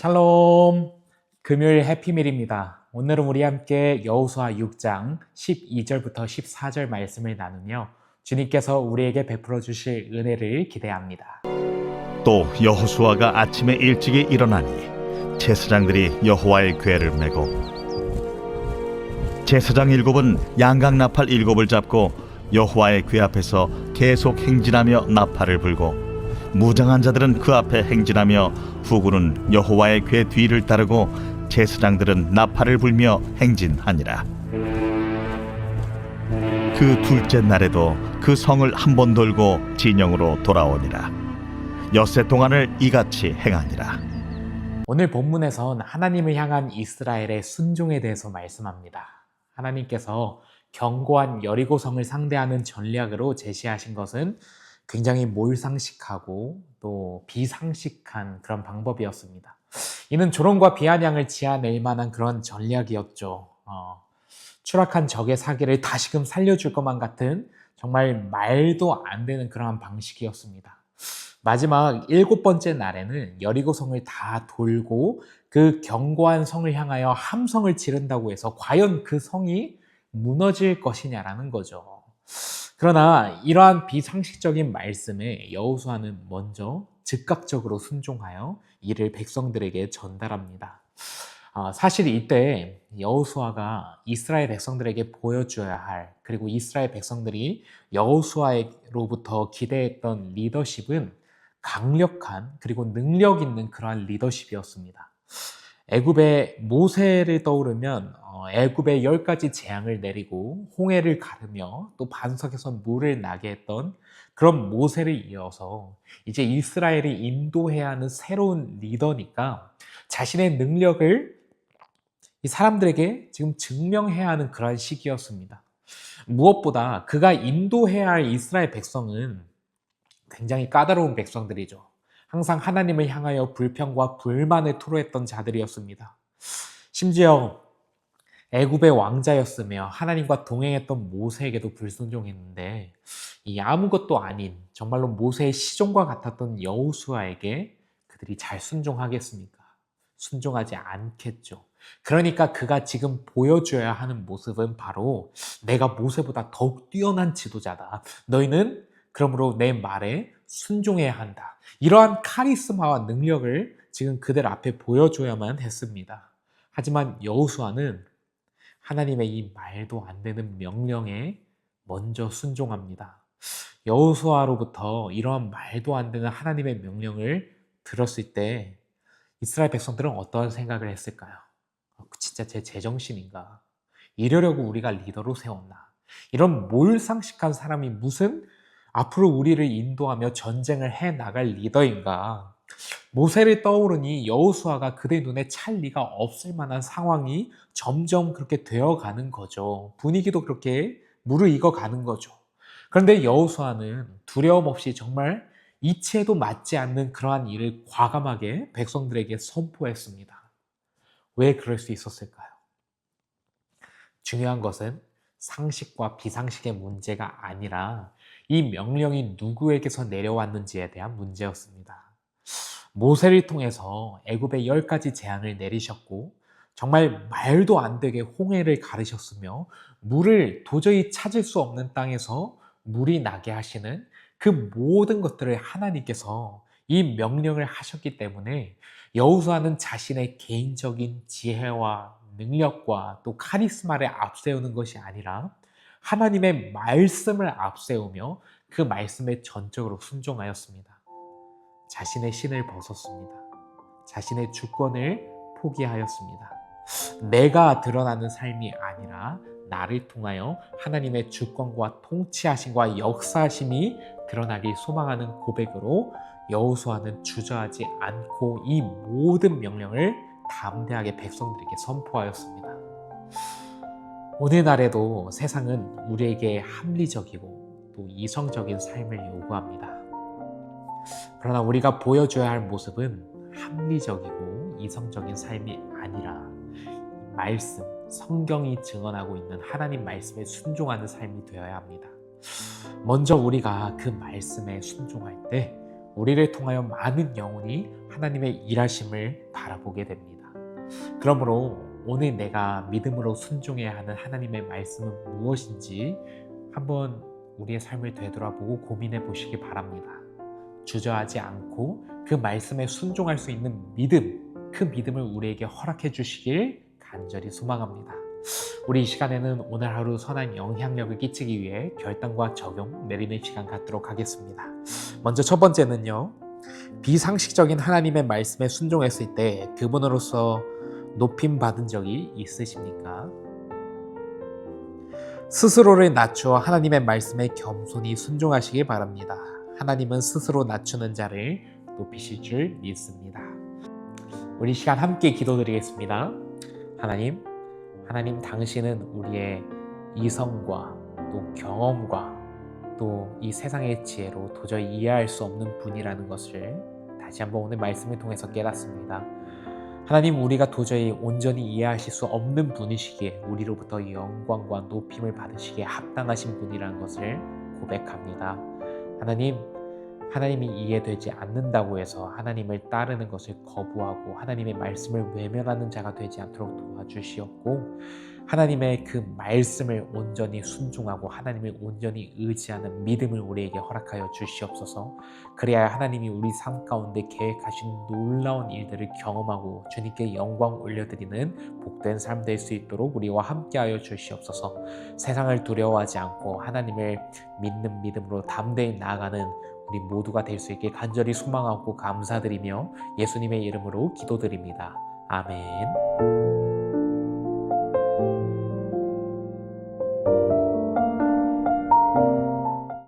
샬롬 금요일 해피밀입니다. 오늘은 우리 함께 여호수아 6장 12절부터 14절 말씀을 나누며 주님께서 우리에게 베풀어 주실 은혜를 기대합니다. 또 여호수아가 아침에 일찍이 일어나니 제사장들이 여호와의 궤를 메고 제사장 일곱은 양각 나팔 일곱을 잡고 여호와의 궤 앞에서 계속 행진하며 나팔을 불고 무장한 자들은 그 앞에 행진하며 후군은 여호와의 궤 뒤를 따르고 제사장들은 나팔을 불며 행진하니라 그 둘째 날에도 그 성을 한 번 돌고 진영으로 돌아오니라 엿새 동안을 이같이 행하니라. 오늘 본문에선 하나님을 향한 이스라엘의 순종에 대해서 말씀합니다. 하나님께서 견고한 여리고성을 상대하는 전략으로 제시하신 것은 굉장히 몰상식하고 또 비상식한 그런 방법이었습니다. 이는 조롱과 비아냥을 지어낼 만한 그런 전략이었죠. 어, 추락한 적의 사기를 다시금 살려줄 것만 같은 정말 말도 안 되는 그러한 방식이었습니다. 마지막 일곱 번째 날에는 여리고성을 다 돌고 그 견고한 성을 향하여 함성을 지른다고 해서 과연 그 성이 무너질 것이냐라는 거죠. 그러나 이러한 비상식적인 말씀에 여호수아는 먼저 즉각적으로 순종하여 이를 백성들에게 전달합니다. 아, 사실 이때 여호수아가 이스라엘 백성들에게 보여줘야 할 그리고 이스라엘 백성들이 여호수아로부터 기대했던 리더십은 강력한 그리고 능력 있는 그러한 리더십이었습니다. 애굽의 모세를 떠오르면 어, 애굽의 열 가지 재앙을 내리고 홍해를 가르며 또 반석에서 물을 나게 했던 그런 모세를 이어서 이제 이스라엘이 인도해야 하는 새로운 리더니까 자신의 능력을 이 사람들에게 지금 증명해야 하는 그러한 시기였습니다. 무엇보다 그가 인도해야 할 이스라엘 백성은 굉장히 까다로운 백성들이죠. 항상 하나님을 향하여 불평과 불만을 토로했던 자들이었습니다. 심지어 애굽의 왕자였으며 하나님과 동행했던 모세에게도 불순종했는데 이 아무것도 아닌 정말로 모세의 시종과 같았던 여호수아에게 그들이 잘 순종하겠습니까? 순종하지 않겠죠. 그러니까 그가 지금 보여줘야 하는 모습은 바로 내가 모세보다 더욱 뛰어난 지도자다. 너희는 그러므로 내 말에 순종해야 한다. 이러한 카리스마와 능력을 지금 그들 앞에 보여줘야만 했습니다. 하지만 여호수아는 하나님의 이 말도 안 되는 명령에 먼저 순종합니다. 여호수아로부터 이러한 말도 안 되는 하나님의 명령을 들었을 때 이스라엘 백성들은 어떠한 생각을 했을까요? 어, 진짜 제 제정신인가? 이러려고 우리가 리더로 세웠나? 이런 몰상식한 사람이 무슨 앞으로 우리를 인도하며 전쟁을 해 나갈 리더인가? 모세를 떠오르니 여호수아가 그의 눈에 찰 리가 없을 만한 상황이 점점 그렇게 되어 가는 거죠. 분위기도 그렇게 무르익어 가는 거죠. 그런데 여호수아는 두려움 없이 정말 이치에도 맞지 않는 그러한 일을 과감하게 백성들에게 선포했습니다. 왜 그럴 수 있었을까요? 중요한 것은 상식과 비상식의 문제가 아니라 이 명령이 누구에게서 내려왔는지에 대한 문제였습니다. 모세를 통해서 애굽의 열 가지 재앙을 내리셨고 정말 말도 안 되게 홍해를 가르셨으며 물을 도저히 찾을 수 없는 땅에서 물이 나게 하시는 그 모든 것들을 하나님께서 이 명령을 하셨기 때문에 여호수아는 자신의 개인적인 지혜와 능력과 또 카리스마를 앞세우는 것이 아니라 하나님의 말씀을 앞세우며 그 말씀에 전적으로 순종하였습니다. 자신의 신을 벗었습니다. 자신의 주권을 포기하였습니다. 내가 드러나는 삶이 아니라 나를 통하여 하나님의 주권과 통치하심과 역사하심이 드러나길 소망하는 고백으로 여호수아는 주저하지 않고 이 모든 명령을 담대하게 백성들에게 선포하였습니다. 오늘날에도 세상은 우리에게 합리적이고 또 이성적인 삶을 요구합니다. 그러나 우리가 보여줘야 할 모습은 합리적이고 이성적인 삶이 아니라 말씀, 성경이 증언하고 있는 하나님 말씀에 순종하는 삶이 되어야 합니다. 먼저 우리가 그 말씀에 순종할 때 우리를 통하여 많은 영혼이 하나님의 일하심을 바라보게 됩니다. 그러므로 오늘 내가 믿음으로 순종해야 하는 하나님의 말씀은 무엇인지 한번 우리의 삶을 되돌아보고 고민해 보시기 바랍니다. 주저하지 않고 그 말씀에 순종할 수 있는 믿음, 그 믿음을 우리에게 허락해 주시길 간절히 소망합니다. 우리 이 시간에는 오늘 하루 선한 영향력을 끼치기 위해 결단과 적용 내리는 시간 갖도록 하겠습니다. 먼저 첫 번째는요. 비상식적인 하나님의 말씀에 순종했을 때 그분으로서 높임 받은 적이 있으십니까? 스스로를 낮추어 하나님의 말씀에 겸손히 순종하시기 바랍니다. 하나님은 스스로 낮추는 자를 높이실 줄 믿습니다. 우리 시간 함께 기도드리겠습니다. 하나님, 하나님 당신은 우리의 이성과 또 경험과 또 이 세상의 지혜로 도저히 이해할 수 없는 분이라는 것을 다시 한번 오늘 말씀을 통해서 깨닫습니다. 하나님 우리가 도저히 온전히 이해하실 수 없는 분이시기에 우리로부터 영광과 높임을 받으시기에 합당하신 분이라는 것을 고백합니다. 하나님 하나님이 이해되지 않는다고 해서 하나님을 따르는 것을 거부하고 하나님의 말씀을 외면하는 자가 되지 않도록 도와주시옵고 하나님의 그 말씀을 온전히 순종하고 하나님을 온전히 의지하는 믿음을 우리에게 허락하여 주시옵소서. 그래야 하나님이 우리 삶 가운데 계획하신 놀라운 일들을 경험하고 주님께 영광 올려드리는 복된 삶 될 수 있도록 우리와 함께하여 주시옵소서. 세상을 두려워하지 않고 하나님을 믿는 믿음으로 담대히 나아가는 우리 모두가 될 수 있게 간절히 소망하고 감사드리며 예수님의 이름으로 기도드립니다. 아멘.